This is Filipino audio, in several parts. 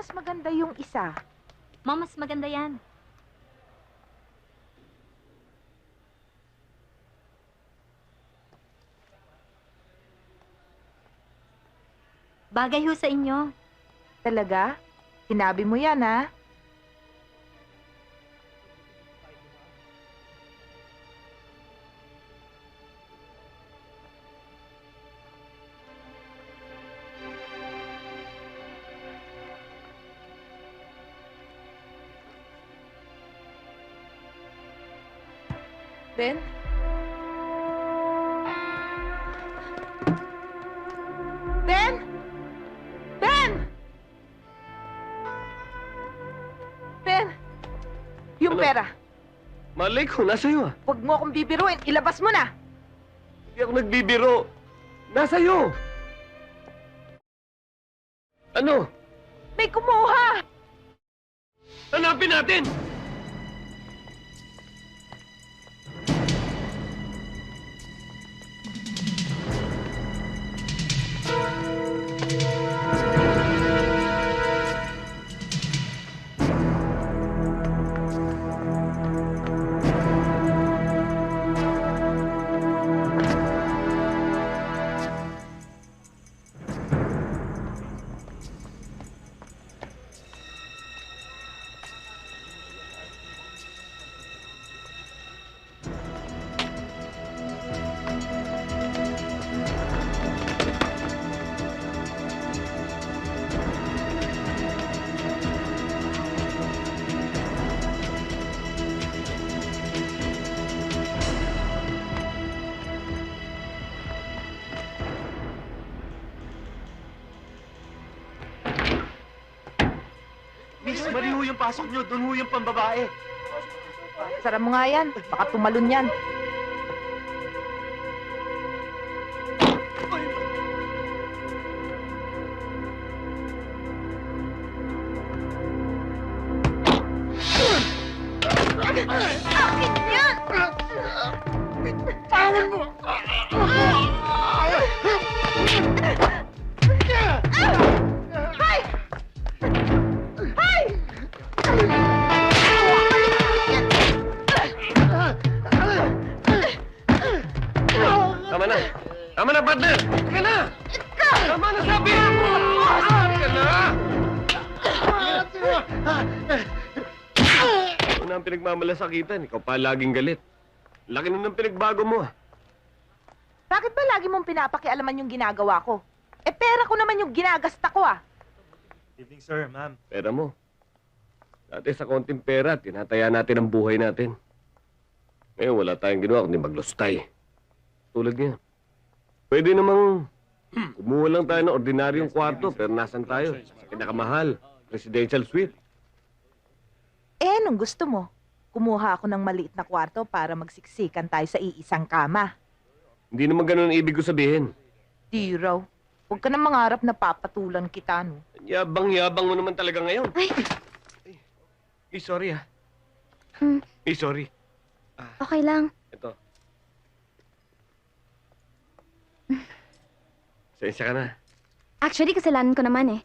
mas maganda yung isa. Ma, mas maganda yan. Bagay ho sa inyo. Talaga? Sinabi mo yan, ha? Ben? Ben? Ben! Ben! Yung Ano? pera. Malay ko, nasa iyo ah. Huwag mo akong bibiruin. Ilabas mo na. Hindi ako nagbibiro. Nasa iyo. Ano? May kumuha. Hanapin natin! Miss, mali ho yung pasok nyo. Doon ho yung pambabae. Sara mo nga yan. Baka tumalon yan. Akin yan! Tawan mo! Ito na ang pinagmamalasakitan. Ikaw pa laging galit. Laki na ng pinagbago mo. Bakit ba lagi mong pinapakialaman yung ginagawa ko? Eh, pera ko naman yung ginagasta ko ah. Evening, sir, ma'am. Pera mo. Dati sa konting pera, tinataya natin ang buhay natin. Ngayon, wala tayong ginawa kundi maglustay. Tulad niya. Pwede namang kumuha lang tayo ng ordinaryong kwarto, pero nasan tayo? Sa pinakamahal, residential suite. Nung gusto mo, kumuha ako ng maliit na kwarto para magsiksikan tayo sa iisang kama. Hindi naman ganun ang ibig ko sabihin. Di raw. Huwag ka na mangarap na papatulan kita, no? Yabang-yabang mo naman talaga ngayon. Ay, Eh, sorry ah. Hmm. Eh, sorry. okay lang. Ito. Sensya ka na. Actually, kasalanan ko naman eh.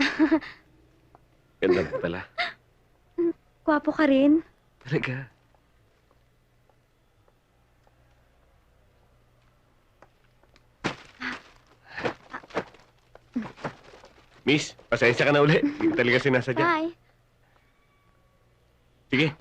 Ganda mo pala. Gwapo ka rin. Talaga. Miss, pasensya ka na uli. Hindi ko talaga sinasadya. Bye. Sige,